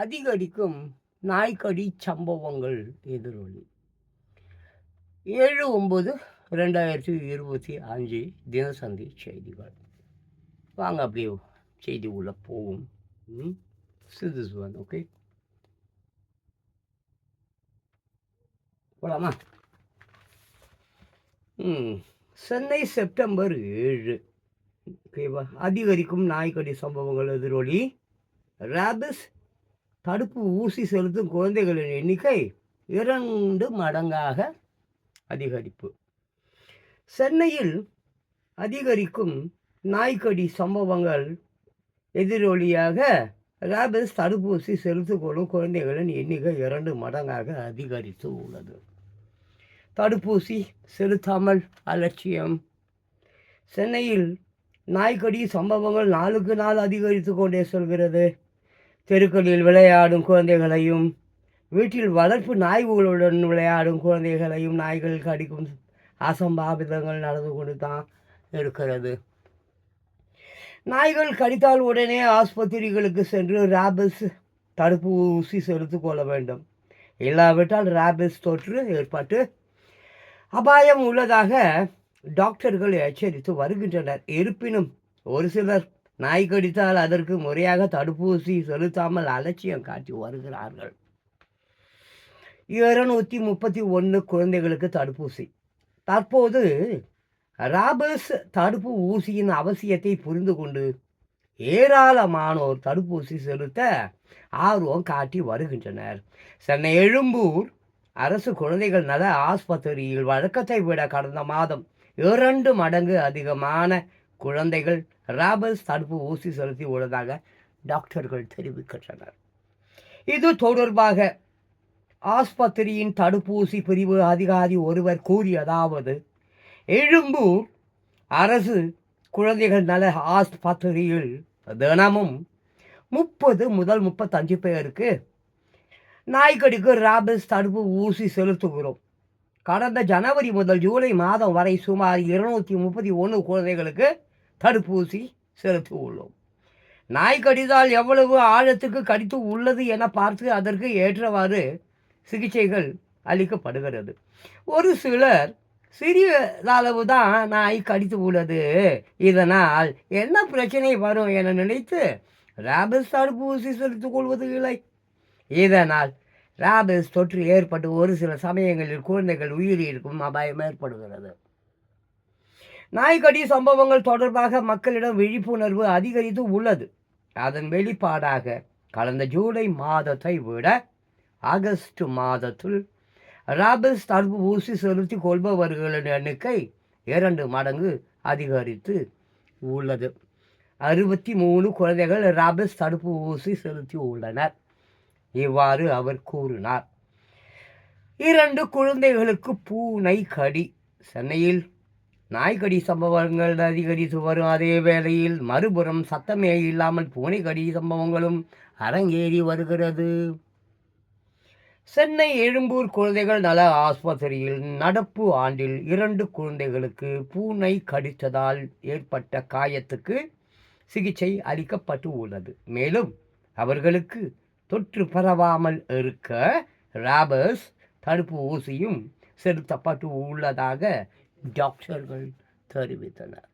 அதிகரிக்கும் நாய்க்கடி சம்பவங்கள் எதிரொலி. ஏழு ஒம்பது ரெண்டாயிரத்தி இருபத்தி அஞ்சு தினசந்தி செய்திகள். வாங்க அப்படியே செய்தி உள்ள போகும் சிதுசுவன் ஓகே. போலாமா? ம் சென்னை செப்டம்பர் ஏழு. ஓகேவா? அதிகரிக்கும் நாய்க்கடி சம்பவங்கள் எதிரொலி. ரேபிஸ் தடுப்பு ஊசி செலுத்தும் குழந்தைகளின் எண்ணிக்கை இரண்டு மடங்காக அதிகரிப்பு. சென்னையில் அதிகரிக்கும் நாய்க்கடி சம்பவங்கள் எதிரொலியாக ரேபிஸ் தடுப்பூசி செலுத்திக்கொள்ளும் குழந்தைகளின் எண்ணிக்கை இரண்டு மடங்காக அதிகரித்து உள்ளது. தடுப்பூசி செலுத்தாமல் அலட்சியம். சென்னையில் நாய்க்கடி சம்பவங்கள் நாளுக்கு நாள் அதிகரித்து கொண்டே செல்கிறது. தெருக்களில் விளையாடும் குழந்தைகளையும் வீட்டில் வளர்ப்பு நாய்களுடன் விளையாடும் குழந்தைகளையும் நாய்கள் கடிக்கும் அசம்பாவிதங்கள் நடந்து கொண்டு தான் இருக்கிறது. நாய்கள் கடித்தால் உடனே ஆஸ்பத்திரிகளுக்கு சென்று ராபிஸ் தடுப்பு ஊசி செலுத்திக் கொள்ள வேண்டும். இல்லாவிட்டால் ராபிஸ் தொற்று ஏற்பட்டு அபாயம் உள்ளதாக டாக்டர்கள் எச்சரித்து வருகின்றனர். இருப்பினும் ஒரு சிலர் நாய் கடித்தால் அதற்கு முறையாக தடுப்பூசி செலுத்தாமல் அலட்சியம் காட்டி வருகிறார்கள். இருநூற்றி முப்பத்தி ஒன்று குழந்தைகளுக்கு தடுப்பூசி. தற்போது ராபர்ஸ் தடுப்பு ஊசியின் அவசியத்தை புரிந்து கொண்டு ஏராளமானோர் தடுப்பூசி செலுத்த ஆர்வம் காட்டி வருகின்றனர். சென்னை எழும்பூர் அரசு குழந்தைகள் நல ஆஸ்பத்திரியில் வழக்கத்தை விட கடந்த மாதம் இரண்டு மடங்கு அதிகமான குழந்தைகள் ராபல்ஸ் தடுப்பு ஊசி செலுத்தி உள்ளதாக டாக்டர்கள் தெரிவிக்கின்றனர். இது தொடர்பாக ஆஸ்பத்திரியின் தடுப்பூசி பிரிவு அதிகாரி ஒருவர் கூறியதாவது எழும்பூர் அரசு குழந்தைகள் நல ஆஸ்பத்திரியில் தினமும் முப்பது முதல் முப்பத்தஞ்சு பேருக்கு நாய்க்கடிக்கு ராபிஸ் தடுப்பு ஊசி செலுத்துகிறோம். கடந்த ஜனவரி முதல் ஜூலை மாதம் வரை சுமார் இருநூற்றி முப்பத்தி ஒன்று குழந்தைகளுக்கு தடுப்பூசி செலுத்தி உள்ளோம். நாய் கடிதால் எவ்வளவு ஆழத்துக்கு கடித்து உள்ளது என பார்த்து அதற்கு ஏற்றவாறு சிகிச்சைகள் அளிக்கப்படுகிறது. ஒரு சிலர் சிறிய அளவு தான் நாய் கடித்து உள்ளது. இதனால் என்ன பிரச்சனை வரும் என நினைத்து ராபிஸ் தடுப்பூசி செலுத்திக் கொள்வது இல்லை. இதனால் ராபிஸ் தொற்று ஏற்பட்டு ஒரு சில சமயங்களில் குழந்தைகள் உயிரிழக்கும் அபாயம் ஏற்படுகிறது. நாய்க்கடி சம்பவங்கள் தொடர்பாக மக்களிடம் விழிப்புணர்வு அதிகரித்து உள்ளது. அதன் வெளிப்பாடாக கடந்த ஜூலை மாதத்தை விட ஆகஸ்ட் மாதத்தில் ராபிஸ் தடுப்பு ஊசி செலுத்தி கொள்பவர்களின் எண்ணிக்கை இரண்டு மடங்கு அதிகரித்து உள்ளது. அறுபத்தி மூணு குழந்தைகள் ராபிஸ் தடுப்பு ஊசி செலுத்தி உள்ளனர். இவ்வாறு அவர் கூறினார். இரண்டு குழந்தைகளுக்கு பூனை கடி. சென்னையில் நாய்க்கடி சம்பவங்கள் அதிகரித்து வரும் அதே வேளையில் மறுபுறம் சத்தமே இல்லாமல் பூனை கடி சம்பவங்களும் அரங்கேறி வருகிறது. சென்னை எழும்பூர் குழந்தைகள் நல ஆஸ்பத்திரியில் நடப்பு ஆண்டில் இரண்டு குழந்தைகளுக்கு பூனை கடித்ததால் ஏற்பட்ட காயத்துக்கு சிகிச்சை அளிக்கப்பட்டு உள்ளது. மேலும் அவர்களுக்கு தொற்று பரவாமல் இருக்க ராபர்ஸ் தடுப்பு ஊசியும் செலுத்தப்பட்டு உள்ளதாக டாக்டர்கள் தெரிவித்தனர்